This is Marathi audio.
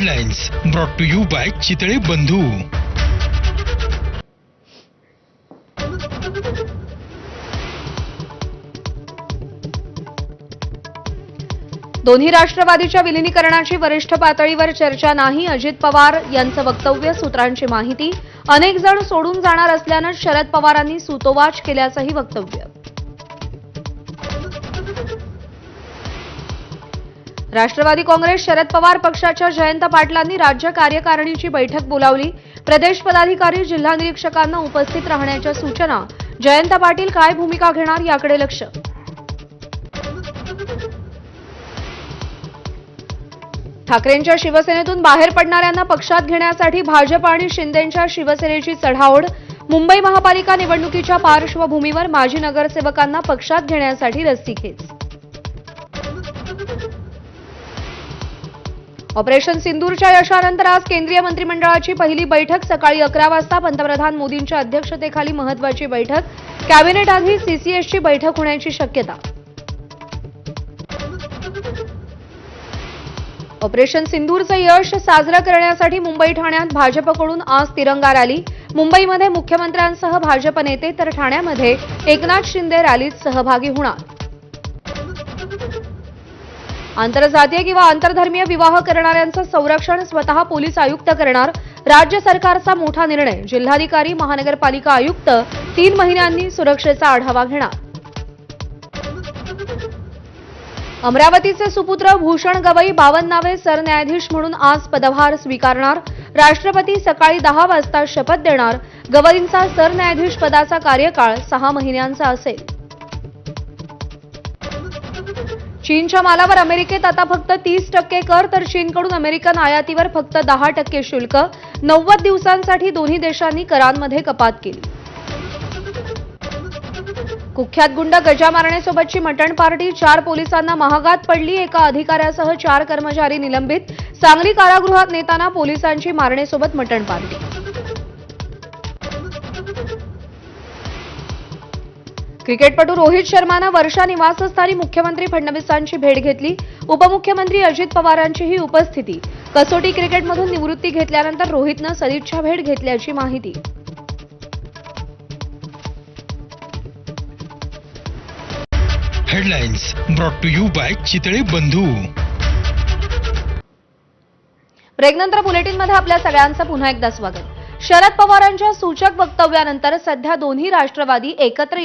Headlines brought to you by Chitale Bandhu दोन्ही राष्ट्रवादीच्या विलिनीकरणाची वरिष्ठ पातळीवर चर्चा नाही अजित पवार यांचं वक्तव्य सूत्रांची माहिती. अनेक जण सोडून जाणार असल्यानं शरद पवारांनी सुतोवाच केल्याचंही वक्तव्य. राष्ट्रवादी काँग्रेस शरद पवार पक्षाच्या जयंत पाटलांनी राज्य कार्यकारिणीची बैठक बोलावली. प्रदेश पदाधिकारी जिल्हा निरीक्षकांना उपस्थित राहण्याच्या सूचना. जयंत पाटील काय भूमिका घेणार याकडे लक्ष. ठाकरेंच्या शिवसेनेतून बाहेर पडणाऱ्यांना पक्षात घेण्यासाठी भाजप आणि शिंदेंच्या शिवसेनेची चढाओढ. मुंबई महापालिका निवडणुकीच्या पार्श्वभूमीवर माजी नगरसेवकांना पक्षात घेण्यासाठी रस्सीखेच. ऑपरेशन सिंदूरच्या यशानंतर आज केंद्रीय मंत्रिमंडळाची पहिली बैठक सकाळी अकरा वाजता. पंतप्रधान मोदींच्या अध्यक्षतेखाली महत्वाची बैठक. कॅबिनेट आधी सीसीएसची बैठक होण्याची शक्यता. ऑपरेशन सिंदूरचं यश साजरं करण्यासाठी मुंबई ठाण्यात भाजपकडून आज तिरंगा रॅली. मुंबईमध्ये मुख्यमंत्र्यांसह भाजप नेते तर ठाण्यामध्ये एकनाथ शिंदे रॅलीत सहभागी होणार. आंतरजातीय किंवा आंतरधर्मीय विवाह करणाऱ्यांचं संरक्षण स्वतः पोलीस आयुक्त करणार राज्य सरकारचा मोठा निर्णय. जिल्हाधिकारी महानगरपालिका आयुक्त तीन महिन्यांनी सुरक्षेचा आढावा घेणार. अमरावतीचे सुपुत्र भूषण गवई बावन्नावे सरन्यायाधीश म्हणून आज पदभार स्वीकारणार. राष्ट्रपती सकाळी दहा वाजता शपथ देणार. गवईंचा सरन्यायाधीश पदाचा कार्यकाळ सहा महिन्यांचा असेल. चीनच्या मालावर अमेरिकेत आता फक्त तीस टक्के कर तर चीनकडून अमेरिकन आयातीवर फक्त दहा टक्के शुल्क. नव्वद दिवसांसाठी दोन्ही देशांनी करांमध्ये कपात केली. कुख्यात गुंड गजा मारण्यासोबतची मटण पार्टी चार पोलिसांना महागात पडली. एका अधिकाऱ्यासह चार कर्मचारी निलंबित. सांगली कारागृहात नेताना पोलिसांची मारणेसोबत मटण पार्टी. क्रिकेटपटू रोहित शर्मानं वर्षा निवासस्थानी मुख्यमंत्री फडणवीसांची भेट घेतली. उपमुख्यमंत्री अजित पवारांचीही उपस्थिती. कसोटी क्रिकेटमधून निवृत्ती घेतल्यानंतर रोहितनं सदिच्छा भेट घेतल्याची माहिती. Headlines brought to you by Chitale Bandhu. ब्रेकनंतर बुलेटिनमध्ये आपल्या सगळ्यांचं पुन्हा एकदा स्वागत. शरद पवारांच्या सूचक वक्तव्यानंतर सध्या दोन्ही राष्ट्रवादी एकत्र